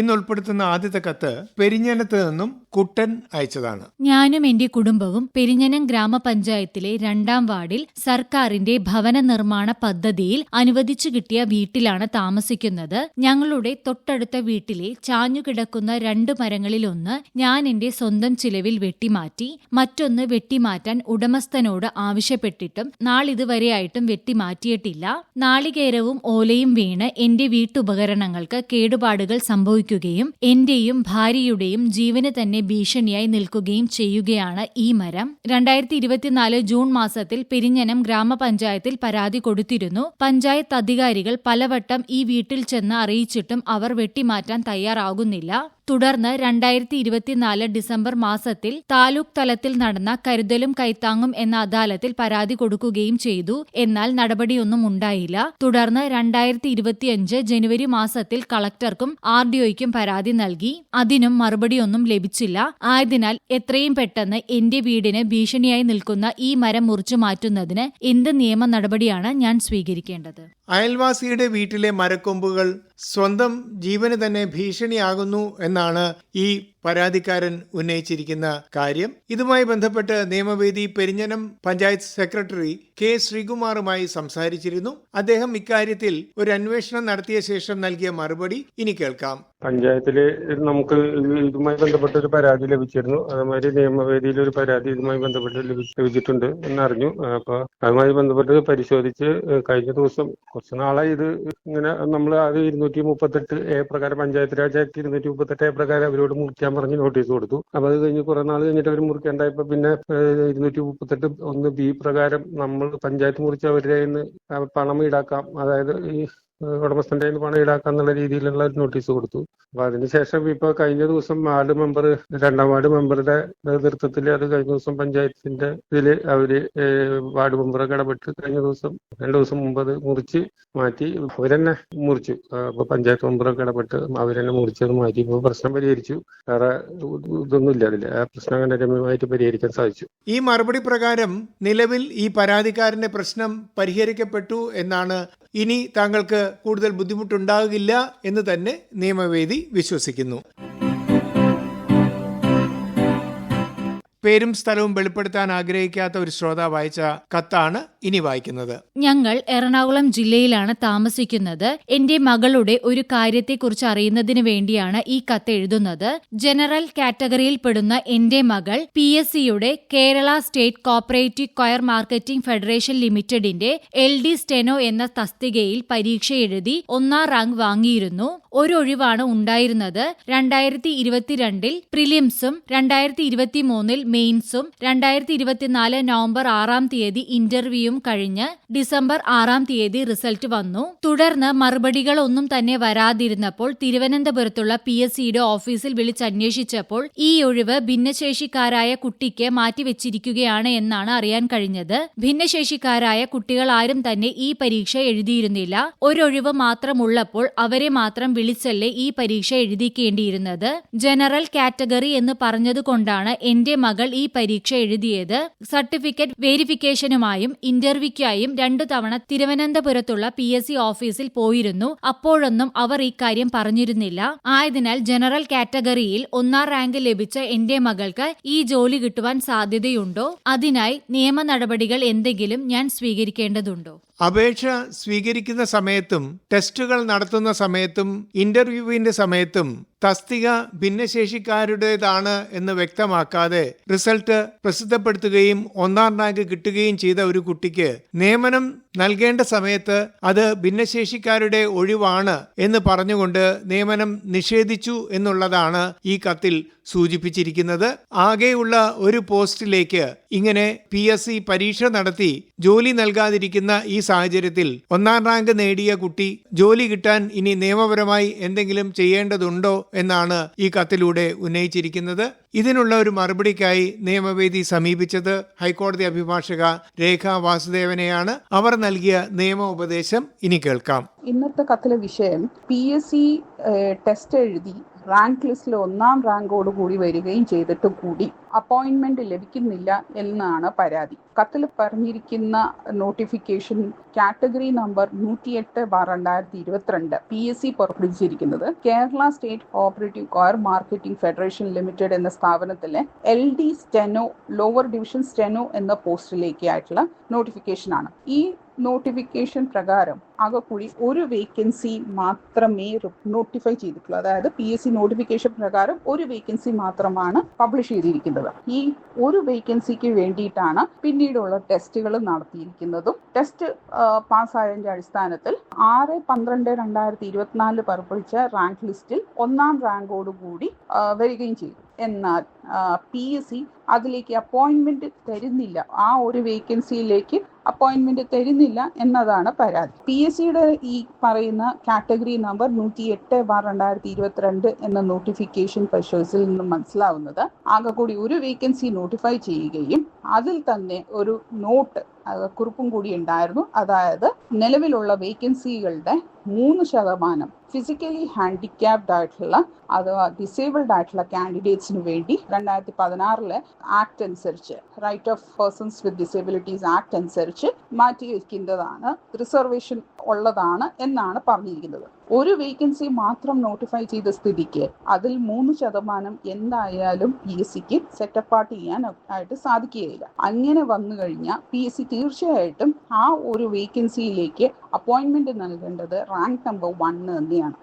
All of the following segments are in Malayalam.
ഇന്ന് ഉൾപ്പെടുത്തുന്ന ആദ്യത്തെ കത്ത് പെരിഞ്ഞനത്ത് നിന്നും കുട്ടൻ അയച്ചതാണ്. ഞാനും എന്റെ കുടുംബവും പെരിഞ്ഞനം ഗ്രാമപഞ്ചായത്തിലെ രണ്ടാം വാർഡിൽ സർക്കാരിന്റെ ഭവന നിർമ്മാണ പദ്ധതിയിൽ അനുവദിച്ചു കിട്ടിയ വീട്ടിലാണ് താമസിക്കുന്നത്. ഞങ്ങളുടെ തൊട്ടടുത്ത വീട്ടിലെ ചാഞ്ഞുകിടക്കുന്ന രണ്ട് മരങ്ങളിലൊന്ന് ഞാൻ എന്റെ സ്വന്തം ചിലവിൽ വെട്ടിമാറ്റി മറ്റൊന്ന് വെട്ടിമാറ്റാൻ ഉടമസ്ഥനോട് ആവശ്യപ്പെട്ടിട്ടും നാളിതുവരെയായിട്ടും വെട്ടിമാറ്റിയിട്ടില്ല. നാളികേരവും ഓലയും വീണ് എന്റെ വീട്ടുപകരണങ്ങൾക്ക് കേടുപാടുകൾ സംഭവിക്കുകയും എന്റെയും ഭാര്യയുടെയും ജീവന് തന്നെ ഭീഷണിയായി നിൽക്കുകയും ചെയ്യുകയാണ് ഈ മരം. രണ്ടായിരത്തി ഇരുപത്തിനാല് ജൂൺ മാസത്തിൽ പെരിഞ്ഞനം ഗ്രാമപഞ്ചായത്തിൽ പരാതി കൊടുത്തിരുന്നു. പഞ്ചായത്ത് അധികാരികൾ പലവട്ടം ഈ വീട്ടിൽ ചെന്ന് അറിയിച്ചിട്ടും അവർ വെട്ടിമാറ്റാൻ തയ്യാറാകുന്നില്ല. തുടർന്ന് രണ്ടായിരത്തി ഇരുപത്തിനാല് ഡിസംബർ മാസത്തിൽ താലൂക്ക് തലത്തിൽ നടന്ന കരുതലും കൈത്താങ്ങും എന്ന അദാലത്തിൽ പരാതി കൊടുക്കുകയും ചെയ്തു. എന്നാൽ നടപടിയൊന്നും ഉണ്ടായില്ല. തുടർന്ന് രണ്ടായിരത്തി ഇരുപത്തിയഞ്ച് ജനുവരി മാസത്തിൽ കളക്ടർക്കും ആർ ഡിഒയ്ക്കും പരാതി നൽകി. അതിനും മറുപടിയൊന്നും ലഭിച്ചില്ല. ആയതിനാൽ എത്രയും പെട്ടെന്ന് എന്റെ വീടിന് ഭീഷണിയായി നിൽക്കുന്ന ഈ മരം മുറിച്ചു മാറ്റുന്നതിന് എന്ത് നിയമ നടപടിയാണ് ഞാൻ സ്വീകരിക്കേണ്ടത്? അയൽവാസിയുടെ വീട്ടിലെ മരക്കൊമ്പുകൾ സ്വന്തം ജീവന് തന്നെ ഭീഷണിയാകുന്നു എന്നാണ് ഈ പരാതിക്കാരൻ ഉന്നയിച്ചിരിക്കുന്ന കാര്യം. ഇതുമായി ബന്ധപ്പെട്ട് നിയമവേദി പെരിഞ്ഞനം പഞ്ചായത്ത് സെക്രട്ടറി കെ ശ്രീകുമാറുമായി സംസാരിച്ചിരുന്നു. അദ്ദേഹം ഇക്കാര്യത്തിൽ ഒരു അന്വേഷണം നടത്തിയ ശേഷം നൽകിയ മറുപടി ഇനി കേൾക്കാം. പഞ്ചായത്തിൽ നമുക്ക് ഇതുമായി ബന്ധപ്പെട്ട ഒരു പരാതി ലഭിച്ചിരുന്നു. അതേമാതിരി നിയമവേദിയിൽ ഒരു പരാതി ഇതുമായി ബന്ധപ്പെട്ട് ലഭി- ലഭിച്ചിട്ടുണ്ട് എന്നറിഞ്ഞു. അപ്പൊ അതുമായി ബന്ധപ്പെട്ട് പരിശോധിച്ച് കഴിഞ്ഞ ദിവസം കുറച്ച് നാളായി ഇത് ഇങ്ങനെ നമ്മൾ അത് ഇരുന്നൂറ്റി മുപ്പത്തെട്ട് എ പ്രകാരം പഞ്ചായത്ത് രാജ് ആക്ട് ഇരുന്നൂറ്റി മുപ്പത്തെട്ട് എ പ്രകാരം അവരോട് മുറിക്കാൻ പറഞ്ഞ് നോട്ടീസ് കൊടുത്തു. അപ്പൊ അത് കഴിഞ്ഞ് കുറെ നാൾ കഴിഞ്ഞിട്ട് അവർ മുറിക്കേണ്ടായപ്പോ പിന്നെ ഇരുന്നൂറ്റി മുപ്പത്തെട്ട് ഒന്ന് ബി പ്രകാരം നമ്മൾ പഞ്ചായത്ത് മുറിച്ച് അവരുടെ പണം ഈടാക്കാം. അതായത് ഈ ഉടമസ്ഥന്റെ പണം ഈടാക്കാം എന്നുള്ള രീതിയിലുള്ള ഒരു നോട്ടീസ് കൊടുത്തു. അപ്പൊ അതിനുശേഷം ഇപ്പൊ കഴിഞ്ഞ ദിവസം വാർഡ് മെമ്പർ രണ്ടാം വാർഡ് മെമ്പറുടെ നേതൃത്വത്തിൽ അത് കഴിഞ്ഞ ദിവസം പഞ്ചായത്തിന്റെ ഇതിൽ അവർ വാർഡ് മെമ്പറൊക്കെ ഇടപെട്ട് കഴിഞ്ഞ ദിവസം രണ്ടു ദിവസം മുമ്പ് അത് മുറിച്ച് മാറ്റി. അവരെന്നെ മുറിച്ചു. അപ്പൊ പഞ്ചായത്ത് മെമ്പറൊക്കെ ഇടപെട്ട് അവരെന്നെ മുറിച്ചത് മാറ്റി. ഇപ്പൊ പ്രശ്നം പരിഹരിച്ചു. വേറെ ഇതൊന്നും ഇല്ല അതിൽ. ആ പ്രശ്നം രമ്യമായിട്ട് പരിഹരിക്കാൻ സാധിച്ചു. ഈ മറുപടി പ്രകാരം നിലവിൽ ഈ പരാതിക്കാരന്റെ പ്രശ്നം പരിഹരിക്കപ്പെട്ടു എന്നാണ് ഇനി താങ്കൾക്ക് കൂടുതൽ ബുദ്ധിമുട്ടുണ്ടാകില്ല എന്ന് തന്നെ നിയമവേദി വിശ്വസിക്കുന്നു. പേരും സ്ഥലവും വെളിപ്പെടുത്താൻ ആഗ്രഹിക്കാത്ത ഒരു ശ്രോതാവ് വായിച്ച കത്താണ് ഇനി വായിക്കുന്നത്. ഞങ്ങൾ എറണാകുളം ജില്ലയിലാണ് താമസിക്കുന്നത്. എന്റെ മകളുടെ ഒരു കാര്യത്തെക്കുറിച്ച് അറിയുന്നതിന് വേണ്ടിയാണ് ഈ കത്ത് എഴുതുന്നത്. ജനറൽ കാറ്റഗറിയിൽ കാറ്റഗറിയിൽപ്പെടുന്ന എന്റെ മകൾ പി എസ് സിയുടെ Kerala state cooperative coir marketing federation ലിമിറ്റഡിന്റെ എൽ ഡി സ്റ്റെനോ എന്ന തസ്തികയിൽ പരീക്ഷ എഴുതി ഒന്നാം റാങ്ക് വാങ്ങിയിരുന്നു. ഒരു ഒഴിവാണ് ഉണ്ടായിരുന്നത്. രണ്ടായിരത്തി ഇരുപത്തിരണ്ടിൽ പ്രിലിംസും രണ്ടായിരത്തി ഇരുപത്തിമൂന്നിൽ മെയിൻസും രണ്ടായിരത്തി ഇരുപത്തിനാല് നവംബർ ആറാം തീയതി ഇന്റർവ്യൂവും കഴിഞ്ഞ് ഡിസംബർ ആറാം തീയതി റിസൾട്ട് വന്നു. തുടർന്ന് മറുപടികൾ ഒന്നും തന്നെ വരാതിരുന്നപ്പോൾ തിരുവനന്തപുരത്തുള്ള പി എസ് സിയുടെ ഓഫീസിൽ വിളിച്ചന്വേഷിച്ചപ്പോൾ ഈ ഒഴിവ് ഭിന്നശേഷിക്കാരായ കുട്ടിക്ക് മാറ്റിവെച്ചിരിക്കുകയാണ് എന്നാണ് അറിയാൻ കഴിഞ്ഞത്. ഭിന്നശേഷിക്കാരായ കുട്ടികൾ ആരും തന്നെ ഈ പരീക്ഷ എഴുതിയിരുന്നില്ല. ഒരൊഴിവ് മാത്രമുള്ളപ്പോൾ അവരെ മാത്രം വിളിച്ചല്ലേ ഈ പരീക്ഷ എഴുതിക്കേണ്ടിയിരുന്നത്? ജനറൽ കാറ്റഗറി എന്ന് പറഞ്ഞതുകൊണ്ടാണ് എന്റെ മകൾ ഈ പരീക്ഷ എഴുതിയത് സർട്ടിഫിക്കറ്റ് വെരിഫിക്കേഷനുമായും ഇന്റർവ്യൂക്കായും രണ്ടു തവണ തിരുവനന്തപുരത്തുള്ള പി എസ് സി ഓഫീസിൽ പോയിരുന്നു. അപ്പോഴൊന്നും അവർ ഇക്കാര്യം പറഞ്ഞിരുന്നില്ല. ആയതിനാൽ ജനറൽ കാറ്റഗറിയിൽ ഒന്നാം റാങ്ക് ലഭിച്ച എന്റെ മകൾക്ക് ഈ ജോലി കിട്ടുവാൻ സാധ്യതയുണ്ടോ? അതിനായി നിയമ നടപടികൾ എന്തെങ്കിലും ഞാൻ സ്വീകരിക്കേണ്ടതുണ്ടോ? അപേക്ഷ സ്വീകരിക്കുന്ന സമയത്തും ടെസ്റ്റുകൾ നടത്തുന്ന സമയത്തും ഇന്റർവ്യൂവിന്റെ സമയത്തും തസ്തിക ഭിന്നശേഷിക്കാരുടേതാണ് എന്ന് വ്യക്തമാക്കാതെ റിസൾട്ട് പ്രസിദ്ധപ്പെടുത്തുകയും ഒന്നാം റാങ്ക് കിട്ടുകയും ചെയ്ത ഒരു കുട്ടിക്ക് നിയമനം നൽകേണ്ട സമയത്ത് അത് ഭിന്നശേഷിക്കാരുടെ ഒഴിവാണ് എന്ന് പറഞ്ഞുകൊണ്ട് നിയമനം നിഷേധിച്ചു എന്നുള്ളതാണ് ഈ കത്തിൽ സൂചിപ്പിച്ചിരിക്കുന്നത്. ആകെയുള്ള ഒരു പോസ്റ്റിലേക്ക് ഇങ്ങനെ പി പരീക്ഷ നടത്തി ജോലി നൽകാതിരിക്കുന്ന ഈ സാഹചര്യത്തിൽ ഒന്നാം റാങ്ക് നേടിയ കുട്ടി ജോലി കിട്ടാൻ ഇനി നിയമപരമായി എന്തെങ്കിലും ചെയ്യേണ്ടതുണ്ടോ എന്നാണ് ഈ കത്തിലൂടെ ഉന്നയിച്ചിരിക്കുന്നത്. ഇതിനുള്ള ഒരു മറുപടിക്കായി നിയമവേദി സമീപിച്ചത് ഹൈക്കോടതി അഭിഭാഷക രേഖ വാസുദേവനെയാണ്. അവർ നൽകിയ നിയമ ഉപദേശം ഇനി കേൾക്കാം. ഇന്നത്തെ കത്തിലെ വിഷയം പി എസ് സി ടെസ്റ്റ് എഴുതി റാങ്ക് ലിസ്റ്റിൽ ഒന്നാം റാങ്കോട് കൂടി വരികയും ചെയ്തിട്ട് കൂടി അപ്പോയിന്റ്മെന്റ് ലഭിക്കുന്നില്ല എന്നാണ് പരാതി. കത്തിൽ പറഞ്ഞിരിക്കുന്ന നോട്ടിഫിക്കേഷൻ കാറ്റഗറി നമ്പർ നൂറ്റിയെട്ട് ബാർ രണ്ടായിരത്തി ഇരുപത്തിരണ്ട് P S C പുറപ്പെടുവിച്ചിരിക്കുന്നത് Kerala state cooperative coir marketing federation limited എന്ന സ്ഥാപനത്തിലെ L D steno lower division steno എന്ന പോസ്റ്റിലേക്ക് ആയിട്ടുള്ള നോട്ടിഫിക്കേഷൻ ആണ് ഈ നോട്ടിഫിക്കേഷൻ പ്രകാരം ആകെക്കൂടി ഒരു വേക്കൻസി മാത്രമേ നോട്ടിഫൈ ചെയ്തിട്ടുള്ളൂ. അതായത് പി എസ് സി നോട്ടിഫിക്കേഷൻ പ്രകാരം ഒരു വേക്കൻസി മാത്രമാണ് പബ്ലിഷ് ചെയ്തിരിക്കുന്നത്. ഈ ഒരു വേക്കൻസിക്ക് വേണ്ടിയിട്ടാണ് പിന്നീടുള്ള ടെസ്റ്റുകൾ നടത്തിയിരിക്കുന്നതും. ടെസ്റ്റ് പാസ്സായതിന്റെ അടിസ്ഥാനത്തിൽ ആറ് പന്ത്രണ്ട് രണ്ടായിരത്തി ഇരുപത്തിനാലിൽ പുറപ്പെടുവിച്ച റാങ്ക് ലിസ്റ്റിൽ ഒന്നാം റാങ്കോടുകൂടി വരികയും ചെയ്തു. എന്നാൽ പി എസ് സി അതിലേക്ക് അപ്പോയിന്റ്മെന്റ് തരുന്നില്ല. ആ ഒരു വേക്കൻസിയിലേക്ക് അപ്പോയിന്റ്മെന്റ് തരുന്നില്ല എന്നതാണ് പരാതി. പി എസ് സിയുടെ ഈ പറയുന്ന കാറ്റഗറി നമ്പർ നൂറ്റി എട്ട് ബാർ രണ്ടായിരത്തി ഇരുപത്തിരണ്ട് എന്ന നോട്ടിഫിക്കേഷൻ പരിശോധിച്ചിൽ നിന്ന് മനസ്സിലാവുന്നത് ആകെ കൂടി ഒരു വേക്കൻസി നോട്ടിഫൈ ചെയ്യുകയും അതിൽ തന്നെ ഒരു നോട്ട് കുറിപ്പും കൂടി ഉണ്ടായിരുന്നു. അതായത് നിലവിലുള്ള വേക്കൻസികളുടെ മൂന്ന് ശതമാനം ഫിസിക്കലി ഹാൻഡിക്യാപ്ഡ് ആയിട്ടുള്ള അഥവാ ഡിസേബിൾഡ് ആയിട്ടുള്ള കാൻഡിഡേറ്റ്സിന് വേണ്ടി രണ്ടായിരത്തി പതിനാറിലെ ആക്ട് അനുസരിച്ച് right of persons with disabilities act അനുസരിച്ച് മാറ്റി വയ്ക്കേണ്ടതാണ് റിസർവേഷൻ ഉള്ളതാണ് എന്നാണ് പറഞ്ഞിരിക്കുന്നത്. ഒരു വേക്കൻസി മാത്രം നോട്ടിഫൈ ചെയ്ത സ്ഥിതിക്ക് അതിൽ മൂന്ന് ശതമാനം എന്തായാലും പി എസ് സിക്ക് സെറ്റപ്പാർട്ട് ചെയ്യാൻ ആയിട്ട് സാധിക്കുകയില്ല. അങ്ങനെ വന്നു കഴിഞ്ഞാൽ പി എസ് സി തീർച്ചയായിട്ടും ആ ഒരു വേക്കൻസിയിലേക്ക് അപ്പോയിന്റ്മെന്റ് നൽകേണ്ടത് റാങ്ക് നമ്പർ വൺ തന്നെയാണ്.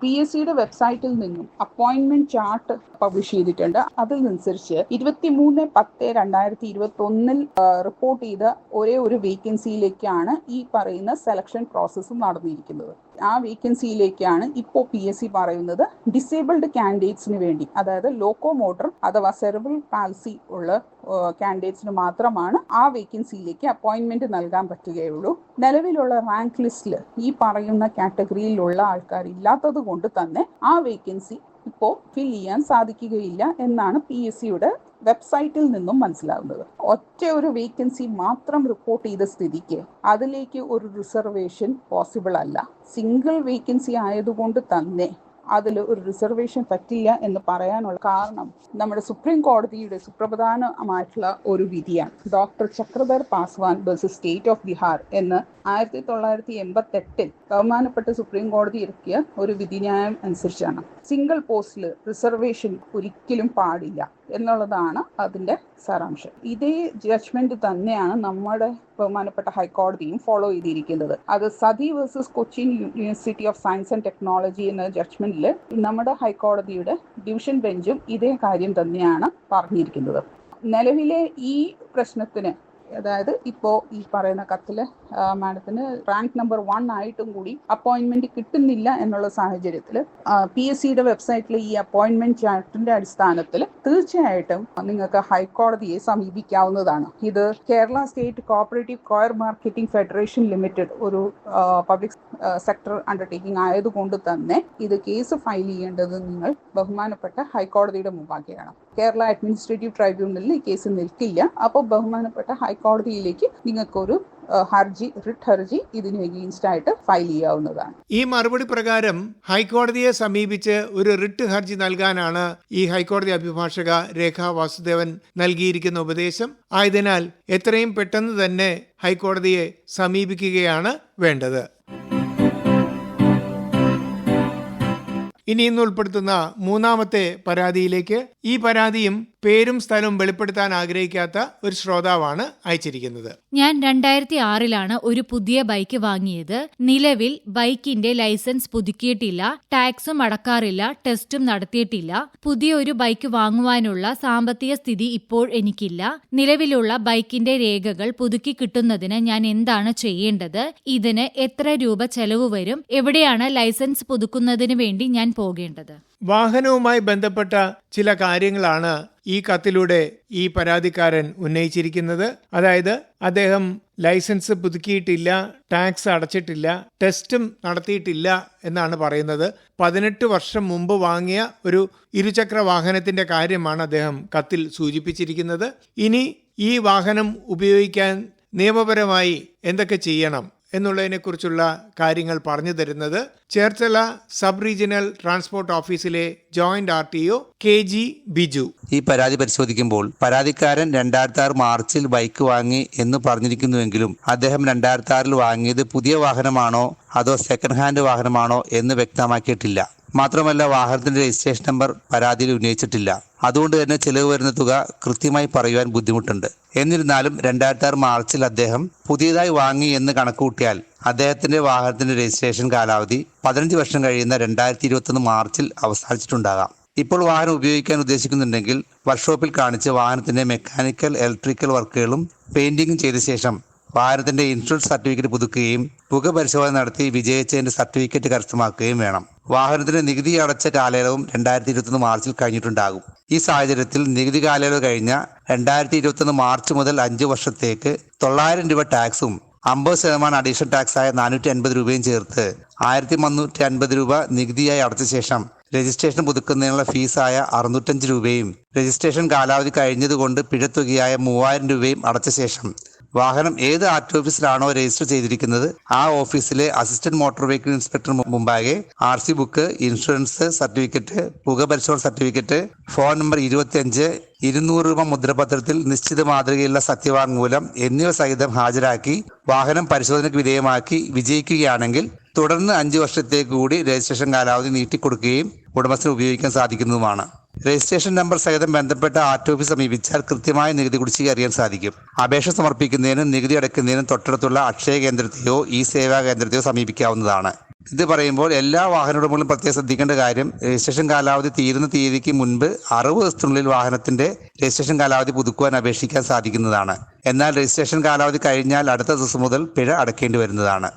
പി എസ് സിയുടെ വെബ്സൈറ്റിൽ നിന്നും അപ്പോയിന്റ്മെന്റ് ചാർട്ട് പബ്ലിഷ് ചെയ്തിട്ടുണ്ട്. അതിനനുസരിച്ച് ഇരുപത്തിമൂന്ന് പത്ത് രണ്ടായിരത്തി ഇരുപത്തി ഒന്നിൽ റിപ്പോർട്ട് ചെയ്ത ഒരേ ഒരു വേക്കൻസിയിലേക്കാണ് ഈ പറയുന്ന സെലക്ഷൻ പ്രോസസ്സ് നടന്നിരിക്കുന്നത്. ആ വേക്കൻസിയിലേക്കാണ് ഇപ്പോൾ പി എസ് സി പറയുന്നത് ഡിസേബിൾഡ് കാൻഡിഡേറ്റ്സിന് വേണ്ടി. അതായത് ലോക്കോ മോട്ടർ അഥവാ സെർബൽ പാൽസി ഉള്ള കാൻഡിഡേറ്റ്സിന് മാത്രമാണ് ആ വേക്കൻസിയിലേക്ക് അപ്പോയിന്റ്മെന്റ് നൽകാൻ പറ്റുകയുള്ളൂ. നിലവിലുള്ള റാങ്ക് ലിസ്റ്റിൽ ഈ പറയുന്ന കാറ്റഗറിയിലുള്ള ആൾക്കാർ ഇല്ലാത്തത് കൊണ്ട് തന്നെ ആ വേക്കൻസി ഇപ്പോൾ ഫിൽ ചെയ്യാൻ സാധിക്കുകയില്ല എന്നാണ് പി എസ് സിയുടെ വെബ്സൈറ്റിൽ നിന്നും മനസ്സിലാകുന്നത് ഒറ്റ ഒരു വേക്കൻസി മാത്രം റിപ്പോർട്ട് ചെയ്ത സ്ഥിതിക്ക് അതിലേക്ക് ഒരു റിസർവേഷൻ പോസിബിൾ അല്ല. സിംഗിൾ വേക്കൻസി ആയതുകൊണ്ട് തന്നെ അതിൽ ഒരു റിസർവേഷൻ പറ്റില്ല എന്ന് പറയാനുള്ള കാരണം നമ്മുടെ സുപ്രീം കോടതിയുടെ സുപ്രധാനമായിട്ടുള്ള ഒരു വിധിയാണ്. Doctor Chakradhar Paswan versus state of Bihar എന്ന് ആയിരത്തി തൊള്ളായിരത്തി എൺപത്തെട്ടിൽ ബഹുമാനപ്പെട്ട സുപ്രീം കോടതി ഇറക്കിയ ഒരു വിധിന്യായം അനുസരിച്ചാണ്. സിംഗിൾ പോസ്റ്റിൽ റിസർവേഷൻ ഒരിക്കലും പാടില്ല എന്നുള്ളതാണ് അതിന്റെ സാരാംശം. ഇതേ ജഡ്ജ്മെന്റ് തന്നെയാണ് നമ്മുടെ ബഹുമാനപ്പെട്ട ഹൈക്കോടതിയും ഫോളോ ചെയ്തിരിക്കുന്നത്. അത് Sathi versus Cochin university of science and technology എന്ന ജഡ്ജ്മെന്റിൽ നമ്മുടെ ഹൈക്കോടതിയുടെ ഡിവിഷൻ ബെഞ്ചും ഇതേ കാര്യം തന്നെയാണ് പറഞ്ഞിരിക്കുന്നത്. നിലവിലെ ഈ പ്രശ്നത്തിന് അതായത് ഇപ്പോ ഈ പറയുന്ന കത്തിൽ മാഡത്തിന് റാങ്ക് നമ്പർ വൺ ആയിട്ടും കൂടി അപ്പോയിന്റ്മെന്റ് കിട്ടുന്നില്ല എന്നുള്ള സാഹചര്യത്തിൽ പി എസ് സിയുടെ വെബ്സൈറ്റിൽ ഈ അപ്പോയിന്റ്മെന്റ് ചാർട്ടിന്റെ അടിസ്ഥാനത്തിൽ തീർച്ചയായിട്ടും നിങ്ങൾക്ക് ഹൈക്കോടതിയെ സമീപിക്കാവുന്നതാണ്. ഇത് Kerala state cooperative coir marketing federation limited ഒരു പബ്ലിക് സെക്ടർ അണ്ടർടേക്കിംഗ് ആയതുകൊണ്ട് തന്നെ ഇത് കേസ് ഫയൽ ചെയ്യേണ്ടത് നിങ്ങൾ ബഹുമാനപ്പെട്ട ഹൈക്കോടതിയുടെ മുമ്പാകെയാണ്. കേരള അഡ്മിനിസ്ട്രേറ്റീവ് ട്രൈബ്യൂണലിൽ ഈ കേസ് നിൽക്കില്ല. അപ്പോൾ ബഹുമാനപ്പെട്ട ഹൈക്കോടതിയിലേക്ക് നിങ്ങൾക്കൊരു ഹർജി റിട്ട് ഹർജി ഇതിന് എഗെയിൻസ്റ്റ് ആയിട്ട് ഫയൽ ചെയ്യാവുന്നതാണ്. ഈ മറുപടി പ്രകാരം ഹൈക്കോടതിയെ സമീപിച്ച് ഒരു റിട്ട് ഹർജി നൽകാനാണ് ഈ ഹൈക്കോടതി അഭിഭാഷക രേഖ വാസുദേവൻ നൽകിയിരിക്കുന്ന ഉപദേശം. ആയതിനാൽ എത്രയും പെട്ടെന്ന് തന്നെ ഹൈക്കോടതിയെ സമീപിക്കുകയാണ് വേണ്ടത്. ഇനി ഇന്ന് ഉൾപ്പെടുത്തുന്ന മൂന്നാമത്തെ പരാതിയിലേക്ക് ഈ പരാതിയും പേരും സ്ഥലവും വെളിപ്പെടുത്താൻ ആഗ്രഹിക്കാത്ത ഒരു ശ്രോതാവാണ് അയച്ചിരിക്കുന്നത്. ഞാൻ രണ്ടായിരത്തി ആറിലാണ് ഒരു പുതിയ ബൈക്ക് വാങ്ങിയത്. നിലവിൽ ബൈക്കിന്റെ ലൈസൻസ് പുതുക്കിയിട്ടില്ല ടാക്സും അടക്കാറില്ല ടെസ്റ്റും നടത്തിയിട്ടില്ല. പുതിയ ഒരു ബൈക്ക് വാങ്ങുവാനുള്ള സാമ്പത്തിക സ്ഥിതി ഇപ്പോൾ എനിക്കില്ല. നിലവിലുള്ള ബൈക്കിന്റെ രേഖകൾ പുതുക്കി കിട്ടുന്നതിന് ഞാൻ എന്താണ് ചെയ്യേണ്ടത്? ഇതിന് എത്ര രൂപ ചെലവ് വരും? എവിടെയാണ് ലൈസൻസ് പുതുക്കുന്നതിന് വേണ്ടി ഞാൻ പോകേണ്ടത്? വാഹനവുമായി ബന്ധപ്പെട്ട ചില കാര്യങ്ങളാണ് ഈ കത്തിലൂടെ ഈ പരാതിക്കാരൻ ഉന്നയിച്ചിരിക്കുന്നത്. അതായത് അദ്ദേഹം ലൈസൻസ് പുതുക്കിയിട്ടില്ല ടാക്സ് അടച്ചിട്ടില്ല ടെസ്റ്റും നടത്തിയിട്ടില്ല എന്നാണ് പറയുന്നത്. പതിനെട്ട് വർഷം മുമ്പ് വാങ്ങിയ ഒരു ഇരുചക്ര വാഹനത്തിന്റെ കാര്യമാണ് അദ്ദേഹം കത്തിൽ സൂചിപ്പിച്ചിരിക്കുന്നത്. ഇനി ഈ വാഹനം ഉപയോഗിക്കാൻ നിയമപരമായി എന്തൊക്കെ ചെയ്യണം? എന്നുള്ളതിനെക്കുറിച്ചുള്ള കാര്യങ്ങൾ പറഞ്ഞു തരുന്നത് ചേർത്തല സബ് റീജിയണൽ ട്രാൻസ്പോർട്ട് ഓഫീസിലെ joint R T O K G Biju. ഈ പരാതി പരിശോധിക്കുമ്പോൾ പരാതിക്കാരൻ രണ്ടായിരത്തി ആറ് മാർച്ചിൽ ബൈക്ക് വാങ്ങി എന്ന് പറഞ്ഞിരിക്കുന്നുവെങ്കിലും അദ്ദേഹം രണ്ടായിരത്തി ആറിൽ വാങ്ങിയത് പുതിയ വാഹനമാണോ അതോ സെക്കൻഡ് ഹാൻഡ് വാഹനമാണോ എന്ന് വ്യക്തമാക്കിയിട്ടില്ല. മാത്രമല്ല വാഹനത്തിന്റെ രജിസ്ട്രേഷൻ നമ്പർ പരാതിയിൽ ഉന്നയിച്ചിട്ടില്ല. അതുകൊണ്ട് തന്നെ ചിലവ് വരുന്ന തുക കൃത്യമായി പറയുവാൻ ബുദ്ധിമുട്ടുണ്ട്. എന്നിരുന്നാലും രണ്ടായിരത്തി ആറ് മാർച്ചിൽ അദ്ദേഹം പുതിയതായി വാങ്ങി എന്ന് കണക്കുകൂട്ടിയാൽ അദ്ദേഹത്തിന്റെ വാഹനത്തിന്റെ രജിസ്ട്രേഷൻ കാലാവധി പതിനഞ്ച് വർഷം കഴിയുന്ന രണ്ടായിരത്തി ഇരുപത്തൊന്ന് മാർച്ചിൽ അവസാനിച്ചിട്ടുണ്ടാകാം. ഇപ്പോൾ വാഹനം ഉപയോഗിക്കാൻ ഉദ്ദേശിക്കുന്നുണ്ടെങ്കിൽ വർക്ക്ഷോപ്പിൽ കാണിച്ച് വാഹനത്തിന്റെ മെക്കാനിക്കൽ ഇലക്ട്രിക്കൽ വർക്കുകളും പെയിന്റിങ്ങും ചെയ്ത ശേഷം വാഹനത്തിന്റെ ഇൻഷുറൻസ് സർട്ടിഫിക്കറ്റ് പുതുക്കുകയും പുക പരിശോധന നടത്തി വിജയിച്ചതിന്റെ സർട്ടിഫിക്കറ്റ് കരസ്ഥമാക്കുകയും വേണം. വാഹനത്തിന് നികുതി അടച്ച കാലയളവും രണ്ടായിരത്തി ഇരുപത്തൊന്ന് മാർച്ചിൽ കഴിഞ്ഞിട്ടുണ്ടാകും. ഈ സാഹചര്യത്തിൽ നികുതി കാലയളവ് കഴിഞ്ഞ രണ്ടായിരത്തി ഇരുപത്തൊന്ന് മാർച്ച് മുതൽ അഞ്ച് വർഷത്തേക്ക് തൊള്ളായിരം രൂപ ടാക്സും അമ്പത് ശതമാനം അഡീഷണൽ ടാക്സ് ആയ നാനൂറ്റി അൻപത് രൂപയും ചേർത്ത് ആയിരത്തി മുന്നൂറ്റി അൻപത് രൂപ നികുതിയായി അടച്ച ശേഷം രജിസ്ട്രേഷൻ പുതുക്കുന്നതിനുള്ള ഫീസായ അറുന്നൂറ്റഞ്ച് രൂപയും രജിസ്ട്രേഷൻ കാലാവധി കഴിഞ്ഞതുകൊണ്ട് പിഴത്തുകയായ മൂവായിരം രൂപയും അടച്ച ശേഷം വാഹനം ഏത് ആർ ടി ഓഫീസിലാണോ രജിസ്റ്റർ ചെയ്തിരിക്കുന്നത്? ആ ഓഫീസിലെ അസിസ്റ്റന്റ് മോട്ടോർ വെഹിക്കിൾ ഇൻസ്പെക്ടർ മുമ്പാകെ R C book insurance certificate പുക പരിശോധന സർട്ടിഫിക്കറ്റ് ഫോൺ നമ്പർ ഇരുപത്തിയഞ്ച് ഇരുന്നൂറ് രൂപ മുദ്രപത്രത്തിൽ നിശ്ചിത മാതൃകയുള്ള സത്യവാങ്മൂലം എന്നിവ സഹിതം ഹാജരാക്കി വാഹനം പരിശോധനയ്ക്ക് വിധേയമാക്കി വിജയിക്കുകയാണെങ്കിൽ തുടർന്ന് അഞ്ച് വർഷത്തേക്ക് കൂടി രജിസ്ട്രേഷൻ കാലാവധി നീട്ടിക്കൊടുക്കുകയും ഉടമസ്ഥന് ഉപയോഗിക്കാൻ സാധിക്കുന്നതുമാണ്. രജിസ്ട്രേഷൻ നമ്പർ സഹിതം ബന്ധപ്പെട്ട ആർ ഓഫീസ് സമീപിച്ചാൽ കൃത്യമായ നികുതി കുടിശ്ശിക അറിയാൻ സാധിക്കും. അപേക്ഷ സമർപ്പിക്കുന്നതിനും നികുതി അടയ്ക്കുന്നതിനും തൊട്ടടുത്തുള്ള അക്ഷയ കേന്ദ്രത്തെയോ ഇ സേവാ കേന്ദ്രത്തെയോ സമീപിക്കാവുന്നതാണ്. ഇത് പറയുമ്പോൾ എല്ലാ വാഹന ഉടമകളും പ്രത്യേകം ശ്രദ്ധിക്കേണ്ട കാര്യം രജിസ്ട്രേഷൻ കാലാവധി തീരുന്ന തീയതിക്ക് മുൻപ് അറുപത് ദിവസത്തിനുള്ളിൽ വാഹനത്തിന്റെ രജിസ്ട്രേഷൻ കാലാവധി പുതുക്കുവാൻ അപേക്ഷിക്കാൻ സാധിക്കുന്നതാണ്. എന്നാൽ രജിസ്ട്രേഷൻ കാലാവധി കഴിഞ്ഞാൽ അടുത്ത ദിവസം മുതൽ പിഴ അടയ്ക്കേണ്ടി വരുന്നതാണ്.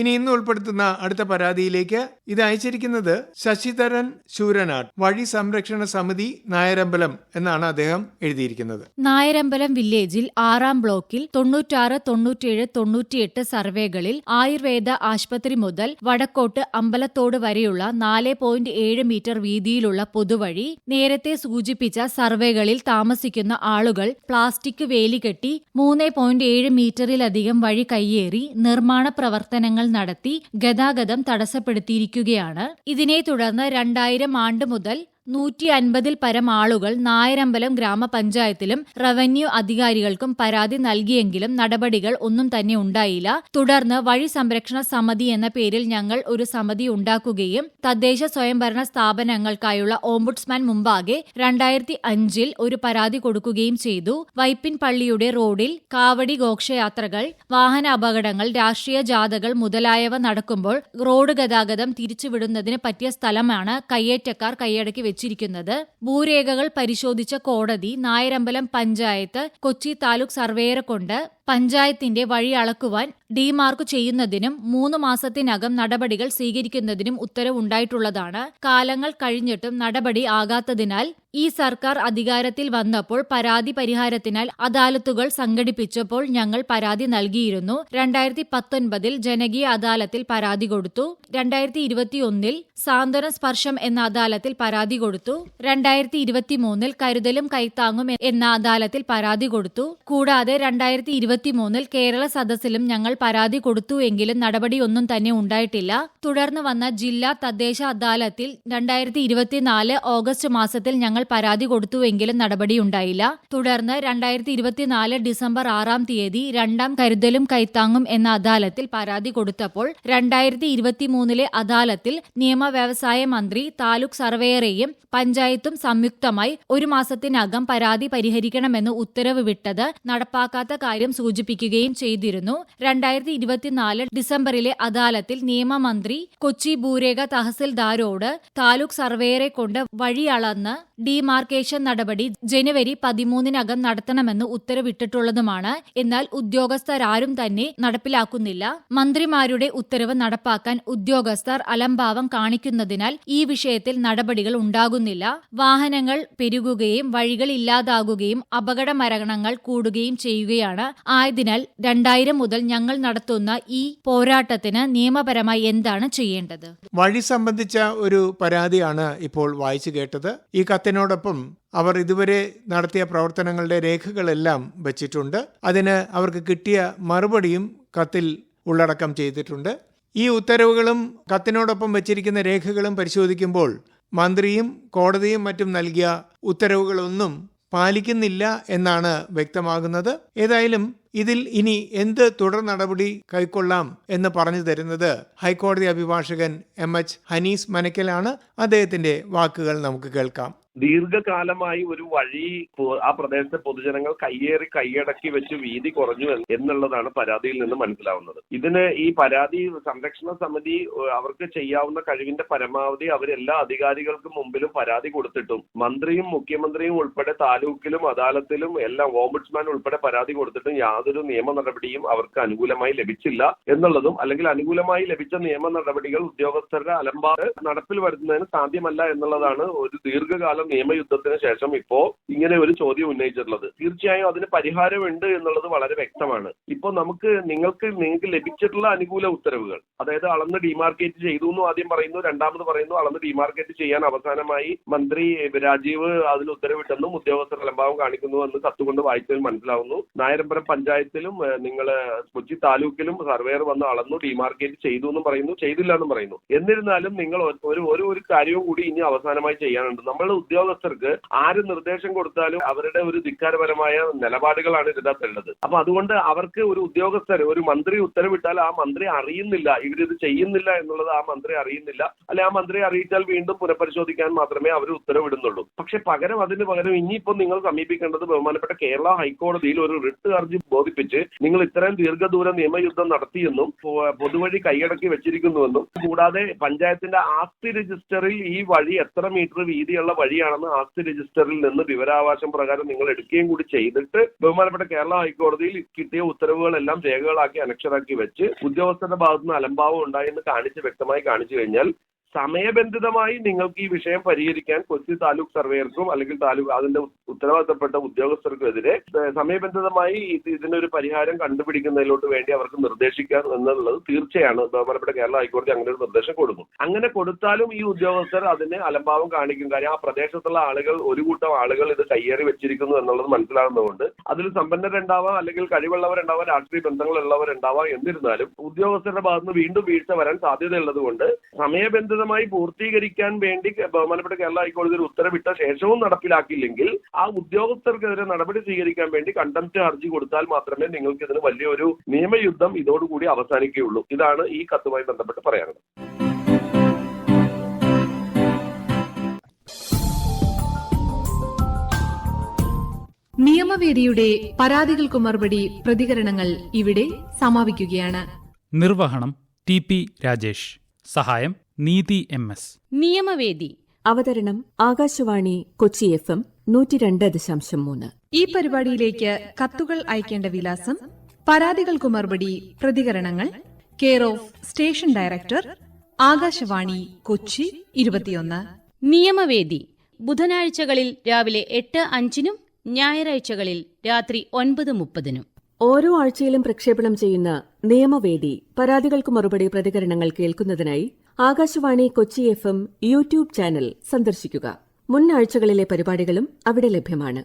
ഇനി ഇന്ന് ഉൾപ്പെടുത്തുന്ന അടുത്ത പരാതിയിലേക്ക് ഇത് അയച്ചിരിക്കുന്നത് ശശിധരൻ ശൂരനാട് വഴി സംരക്ഷണ സമിതി നായരമ്പലം എന്നാണ് അദ്ദേഹം എഴുതിയിരിക്കുന്നത്. നായരമ്പലം വില്ലേജിൽ ആറാം ബ്ലോക്കിൽ തൊണ്ണൂറ്റാറ് തൊണ്ണൂറ്റിയേഴ് തൊണ്ണൂറ്റിയെട്ട് സർവേകളിൽ ആയുർവേദ ആശുപത്രി മുതൽ വടക്കോട്ട് അമ്പലത്തോട് വരെയുള്ള നാല് പോയിന്റ് ഏഴ് മീറ്റർ വീതിയിലുള്ള പൊതുവഴി നേരത്തെ സൂചിപ്പിച്ച സർവേകളിൽ താമസിക്കുന്ന ആളുകൾ പ്ലാസ്റ്റിക് വേലി കെട്ടി മൂന്ന് പോയിന്റ് ഏഴ് മീറ്ററിലധികം വഴി കയ്യേറി നിർമ്മാണ പ്രവർത്തനങ്ങൾ നടത്തി ഗതാഗതം തടസ്സപ്പെടുത്തിയിരിക്കുകയാണ്. ഇതിനെ തുടർന്ന് രണ്ടായിരം ആണ്ട് മുതൽ നൂറ്റി അൻപതിൽ പരം ആളുകൾ നായരമ്പലം ഗ്രാമപഞ്ചായത്തിലും റവന്യൂ അധികാരികൾക്കും പരാതി നൽകിയെങ്കിലും നടപടികൾ ഒന്നും തന്നെ ഉണ്ടായില്ല. തുടർന്ന് വഴി സംരക്ഷണ സമിതി എന്ന പേരിൽ ഞങ്ങൾ ഒരു സമിതി ഉണ്ടാക്കുകയും തദ്ദേശ സ്വയംഭരണ സ്ഥാപനങ്ങൾക്കായുള്ള ഓംബുഡ്സ്മാൻ മുമ്പാകെ രണ്ടായിരത്തി അഞ്ചിൽ ഒരു പരാതി കൊടുക്കുകയും ചെയ്തു. വൈപ്പിൻ പള്ളിയുടെ റോഡിൽ കാവടി ഘോഷയാത്രകൾ വാഹന അപകടങ്ങൾ രാഷ്ട്രീയ ജാഥകൾ മുതലായവ നടക്കുമ്പോൾ റോഡ് ഗതാഗതം തിരിച്ചുവിടുന്നതിന് പറ്റിയ സ്ഥലമാണ് കയ്യേറ്റക്കാർ കൈയടക്കി വെച്ചിരിക്കുന്നത് ഭൂരേഖകൾ പരിശോധിച്ച കോടതി നായരമ്പലം പഞ്ചായത്ത് കൊച്ചി താലൂക്ക് സർവേയറെ കൊണ്ട് പഞ്ചായത്തിന്റെ വഴി അളക്കുവാൻ ഡിമാർക്ക് ചെയ്യുന്നതിനും മൂന്ന് മാസത്തിനകം നടപടികൾ സ്വീകരിക്കുന്നതിനും ഉത്തരവുണ്ടായിട്ടുള്ളതാണ്. കാലങ്ങൾ കഴിഞ്ഞിട്ടും നടപടി ആകാത്തതിനാൽ ഈ സർക്കാർ അധികാരത്തിൽ വന്നപ്പോൾ പരാതി പരിഹാരത്തിനാൽ അദാലത്തുകൾ സംഘടിപ്പിച്ചപ്പോൾ ഞങ്ങൾ പരാതി നൽകിയിരുന്നു. രണ്ടായിരത്തി പത്തൊൻപതിൽ ജനകീയ അദാലത്തിൽ പരാതി കൊടുത്തു. രണ്ടായിരത്തി ഇരുപത്തിയൊന്നിൽ സാന്ത്വന സ്പർശം എന്ന അദാലത്തിൽ പരാതി കൊടുത്തു. രണ്ടായിരത്തി ഇരുപത്തിമൂന്നിൽ കരുതലും കൈത്താങ്ങും എന്ന അദാലത്തിൽ പരാതി കൊടുത്തു. കൂടാതെ രണ്ടായിരത്തി ഇരുപത്തിമൂന്നിൽ കേരള സദസ്സിലും ഞങ്ങൾ പരാതി കൊടുത്തു എങ്കിലും നടപടിയൊന്നും തന്നെ ഉണ്ടായിട്ടില്ല. തുടർന്ന് വന്ന ജില്ലാ തദ്ദേശ അദാലത്തിൽ രണ്ടായിരത്തി ഇരുപത്തിനാല് ഓഗസ്റ്റ് മാസത്തിൽ ഞങ്ങൾ പരാതി കൊടുത്തുവെങ്കിലും നടപടിയുണ്ടായില്ല. തുടർന്ന് രണ്ടായിരത്തി ഇരുപത്തിനാല് ഡിസംബർ ആറാം തീയതി രണ്ടാം കരുതലും കൈത്താങ്ങും എന്ന അദാലത്തിൽ പരാതി കൊടുത്തപ്പോൾ രണ്ടായിരത്തി ഇരുപത്തിമൂന്നിലെ അദാലത്തിൽ നിയമ വ്യവസായ മന്ത്രി താലൂക്ക് സർവേയറേയും പഞ്ചായത്തും സംയുക്തമായി ഒരു മാസത്തിനകം പരാതി പരിഹരിക്കണമെന്ന് ഉത്തരവ് വിട്ടത് നടപ്പാക്കാത്ത കാര്യം സൂചിപ്പിക്കുകയും ചെയ്തിരുന്നു. രണ്ടായിരത്തി ഇരുപത്തിനാല് ഡിസംബറിലെ അദാലത്തിൽ നിയമമന്ത്രി കൊച്ചി ഭൂരേഖ തഹസിൽദാരോട് താലൂക്ക് സർവേയറെ കൊണ്ട് വഴി അളന്ന് ഡിമാർക്കേഷൻ നടപടി ജനുവരി പതിമൂന്നിനകം നടത്തണമെന്ന് ഉത്തരവിട്ടിട്ടുള്ളതുമാണ്. എന്നാൽ ഉദ്യോഗസ്ഥരാരും തന്നെ നടപ്പിലാക്കുന്നില്ല. മന്ത്രിമാരുടെ ഉത്തരവ് നടപ്പാക്കാൻ ഉദ്യോഗസ്ഥർ അലംഭാവം കാണിക്കുന്നതിനാൽ ഈ വിഷയത്തിൽ നടപടികൾ ഉണ്ടാകുന്നില്ല. വാഹനങ്ങൾ പെരുകുകയും വഴികൾ ഇല്ലാതാകുകയും അപകട മരണങ്ങൾ കൂടുകയും ചെയ്യുകയാണ്. ആയതിനാൽ രണ്ടായിരം മുതൽ ഞങ്ങൾ നടത്തുന്ന ഈ പോരാട്ടത്തിന് നിയമപരമായി എന്താണ് ചെയ്യേണ്ടത്? വഴി സംബന്ധിച്ച ഒരു പരാതിയാണ് ഇപ്പോൾ വായിച്ചു കേട്ടത്. ഈ കത്ത് കത്തിനോടൊപ്പം അവർ ഇതുവരെ നടത്തിയ പ്രവർത്തനങ്ങളുടെ രേഖകളെല്ലാം വച്ചിട്ടുണ്ട്. അതിന് അവർക്ക് കിട്ടിയ മറുപടിയും കത്തിൽ ഉള്ളടക്കം ചെയ്തിട്ടുണ്ട്. ഈ ഉത്തരവുകളും കത്തിനോടൊപ്പം വച്ചിരിക്കുന്ന രേഖകളും പരിശോധിക്കുമ്പോൾ മന്ത്രിയും കോടതിയും മറ്റും നൽകിയ ഉത്തരവുകളൊന്നും പാലിക്കുന്നില്ല എന്നാണ് വ്യക്തമാകുന്നത്. ഏതായാലും ഇതിൽ ഇനി എന്ത് തുടർ നടപടി കൈക്കൊള്ളാം എന്ന് പറഞ്ഞു തരുന്നത് ഹൈക്കോടതി അഭിഭാഷകൻ എം എച്ച് ഹനീസ് മനക്കലാണ്. അദ്ദേഹത്തിന്റെ വാക്കുകൾ നമുക്ക് കേൾക്കാം. ദീർഘകാലമായി ഒരു വഴി ആ പ്രദേശത്തെ പൊതുജനങ്ങൾ കയ്യേറി കൈയടക്കി വെച്ച് വീതി കുറഞ്ഞു എന്നുള്ളതാണ് പരാതിയിൽ നിന്ന് മനസ്സിലാവുന്നത്. ഇതിന് ഈ പരാതി സംരക്ഷണ സമിതി അവർക്ക് ചെയ്യാവുന്ന കഴിവിന്റെ പരമാവധി അവരെല്ലാ അധികാരികൾക്കും മുമ്പിലും പരാതി കൊടുത്തിട്ടും മന്ത്രിയും മുഖ്യമന്ത്രിയും ഉൾപ്പെടെ താലൂക്കിലും അദാലത്തിലും എല്ലാം ഓംബുഡ്സ്മാൻ ഉൾപ്പെടെ പരാതി കൊടുത്തിട്ടും യാതൊരു നിയമ നടപടിയും അവർക്ക് അനുകൂലമായി ലഭിച്ചില്ല എന്നുള്ളതും അല്ലെങ്കിൽ അനുകൂലമായി ലഭിച്ച നിയമ നടപടികൾ ഉദ്യോഗസ്ഥരുടെ അലമ്പാട് നടപ്പിൽ വരുന്നതിന് സാധ്യമല്ല എന്നുള്ളതാണ് ഒരു ദീർഘകാല നിയമയുദ്ധത്തിന് ശേഷം ഇപ്പോ ഇങ്ങനെ ഒരു ചോദ്യം ഉന്നയിച്ചിട്ടുള്ളത്. തീർച്ചയായും അതിന് പരിഹാരമുണ്ട് എന്നുള്ളത് വളരെ വ്യക്തമാണ്. ഇപ്പോ നമുക്ക് നിങ്ങൾക്ക് നിങ്ങൾക്ക് ലഭിച്ചിട്ടുള്ള അനുകൂല ഉത്തരവുകൾ അതായത് അളന്ന് ഡിമാർക്കേറ്റ് ചെയ്തു എന്ന് ആദ്യം പറയുന്നു രണ്ടാമത് പറയുന്നു അളന്ന് ഡിമാർക്കേറ്റ് ചെയ്യാൻ അവസാനമായി മന്ത്രി രാജീവ് അതിന് ഉത്തരവിട്ടെന്നും ഉദ്യോഗസ്ഥർ അലംഭാവം കാണിക്കുന്നു എന്ന് കത്തുകൊണ്ട് വായിച്ചതിൽ മനസ്സിലാവുന്നു. നായരമ്പലം പഞ്ചായത്തിലും നിങ്ങൾ കൊച്ചി താലൂക്കിലും സർവേയർ വന്ന് അളന്നു ഡിമാർക്കേറ്റ് ചെയ്തു എന്നും പറയുന്നു ചെയ്തില്ല എന്നും പറയുന്നു. എന്നിരുന്നാലും നിങ്ങൾ ഒരു ഒരു കാര്യവും കൂടി ഇനി അവസാനമായി ചെയ്യാനുണ്ട്. നമ്മൾ ഉദ്യോഗസ്ഥർക്ക് ആര് നിർദ്ദേശം കൊടുത്താലും അവരുടെ ഒരു ധിക്കാരപരമായ നിലപാടുകളാണ് ഇതിനകത്തുള്ളത്. അപ്പൊ അതുകൊണ്ട് അവർക്ക് ഒരു ഉദ്യോഗസ്ഥർ ഒരു മന്ത്രി ഉത്തരവിട്ടാൽ ആ മന്ത്രി അറിയുന്നില്ല ഇവരിത് ചെയ്യുന്നില്ല എന്നുള്ളത് ആ മന്ത്രി അറിയുന്നില്ല. അല്ലെ ആ മന്ത്രി അറിയിച്ചാൽ വീണ്ടും പുനഃപരിശോധിക്കാൻ മാത്രമേ അവർ ഉത്തരവിടുന്നുള്ളൂ. പക്ഷെ പകരം അതിന് പകരം ഇനിയിപ്പോൾ നിങ്ങൾ സമീപിക്കേണ്ടത് ബഹുമാനപ്പെട്ട കേരള ഹൈക്കോടതിയിൽ ഒരു റിട്ട് ഹർജി ബോധിപ്പിച്ച് നിങ്ങൾ ഇത്രയും ദീർഘദൂര നിയമയുദ്ധം നടത്തിയെന്നും പൊതുവഴി കൈയടക്കി വെച്ചിരിക്കുന്നുവെന്നും കൂടാതെ പഞ്ചായത്തിന്റെ ആസ്തി രജിസ്റ്ററിൽ ഈ വഴി എത്ര മീറ്റർ വീതിയുള്ള വഴിയാണെന്ന് ആസ്തി രജിസ്റ്ററിൽ നിന്ന് വിവരാവകാശം പ്രകാരം നിങ്ങൾ എടുക്കുകയും കൂടി ചെയ്തിട്ട് ബഹുമാനപ്പെട്ട കേരള ഹൈക്കോടതിയിൽ കിട്ടിയ ഉത്തരവുകളെല്ലാം രേഖകളാക്കി അനക്ഷരാക്കി വെച്ച് ഉദ്യോഗസ്ഥരുടെ ഭാഗത്തുനിന്ന് അലംഭാവം ഉണ്ടായി എന്ന് കാണിച്ച് വ്യക്തമായി കാണിച്ചു കഴിഞ്ഞാൽ സമയബന്ധിതമായി നിങ്ങൾക്ക് ഈ വിഷയം പരിഹരിക്കാൻ കൊച്ചി താലൂക്ക് സർവേയർക്കും അല്ലെങ്കിൽ താലൂക്ക് അതിന്റെ ഉത്തരവാദിത്തപ്പെട്ട ഉദ്യോഗസ്ഥർക്കും എതിരെ സമയബന്ധിതമായി ഇതിനൊരു പരിഹാരം കണ്ടുപിടിക്കുന്നതിലോട്ട് വേണ്ടി അവർക്ക് നിർദ്ദേശിക്കാം എന്നുള്ളത് തീർച്ചയാണ്. ബഹുമാനപ്പെട്ട കേരള ഹൈക്കോടതി അങ്ങനെ ഒരു നിർദ്ദേശം കൊടുക്കും. അങ്ങനെ കൊടുത്താലും ഈ ഉദ്യോഗസ്ഥർ അതിന് അലംഭാവം കാണിക്കും. കാര്യം ആ പ്രദേശത്തുള്ള ആളുകൾ ഒരു കൂട്ടം ആളുകൾ ഇത് കയ്യേറി വെച്ചിരിക്കുന്നു എന്നുള്ളത് മനസ്സിലാകുന്നതുകൊണ്ട് അതിൽ സമ്പന്നരുണ്ടാവാം അല്ലെങ്കിൽ കഴിവുള്ളവരുണ്ടാവാം രാഷ്ട്രീയ ബന്ധങ്ങളുള്ളവരുണ്ടാവാം എന്നിരുന്നാലും ഉദ്യോഗസ്ഥരുടെ ഭാഗത്തുനിന്ന് വീണ്ടും വീഴ്ച വരാൻ സാധ്യതയുള്ളത് കൊണ്ട് സമയബന്ധിതമായി പൂർത്തീകരിക്കാൻ വേണ്ടി ബഹുമാനപ്പെട്ട കേരള ഹൈക്കോടതി ഒരു ഉത്തരവിട്ട ശേഷവും നടപ്പിലാക്കിയില്ലെങ്കിൽ ആ ഉദ്യോഗസ്ഥർക്കെതിരെ നടപടി സ്വീകരിക്കാൻ വേണ്ടി കണ്ടംപ്റ്റ് ഹർജി കൊടുത്താൽ മാത്രമേ നിങ്ങൾക്ക് ഇതിന് വലിയൊരു നിയമയുദ്ധം ഇതോടുകൂടി അവസാനിക്കുകയുള്ളൂ. ഇതാണ് ഈ കത്തുമായി ബന്ധപ്പെട്ട് പറയാനുള്ളത്. നിയമവേദിയുടെ പരാതികൾക്ക് മറുപടി പ്രതികരണങ്ങൾ ഇവിടെ സമാപിക്കുകയാണ്. നിർവഹണം ടി പി രാജേഷ്. സഹായം നീതി എം എസ്. നിയമവേദി. അവതരണം ആകാശവാണി കൊച്ചി എഫ് എം നൂറ്റി രണ്ട് ദശാംശം മൂന്ന്. ഈ പരിപാടിയിലേക്ക് കത്തുകൾ അയക്കേണ്ട വിലാസം പരാതികൾക്ക് മറുപടി പ്രതികരണങ്ങൾ care of station director Akashvani Kochi ഇരുപത്തിയൊന്ന്. നിയമവേദി. ബുധനാഴ്ചകളിൽ രാവിലെ എട്ട് അഞ്ചിനും ഞായറാഴ്ചകളിൽ രാത്രി ഒൻപത് മുപ്പതിനും. ഓരോ ആഴ്ചയിലും പ്രക്ഷേപണം ചെയ്യുന്ന നിയമവേദി പരാതികൾക്ക് മറുപടി പ്രതികരണങ്ങൾ കേൾക്കുന്നതിനായി Akashvani Kochi F M YouTube channel സന്ദർശിക്കുക. മുൻ ആഴ്ചകളിലെ പരിപാടികളും അവിടെ ലഭ്യമാണ്.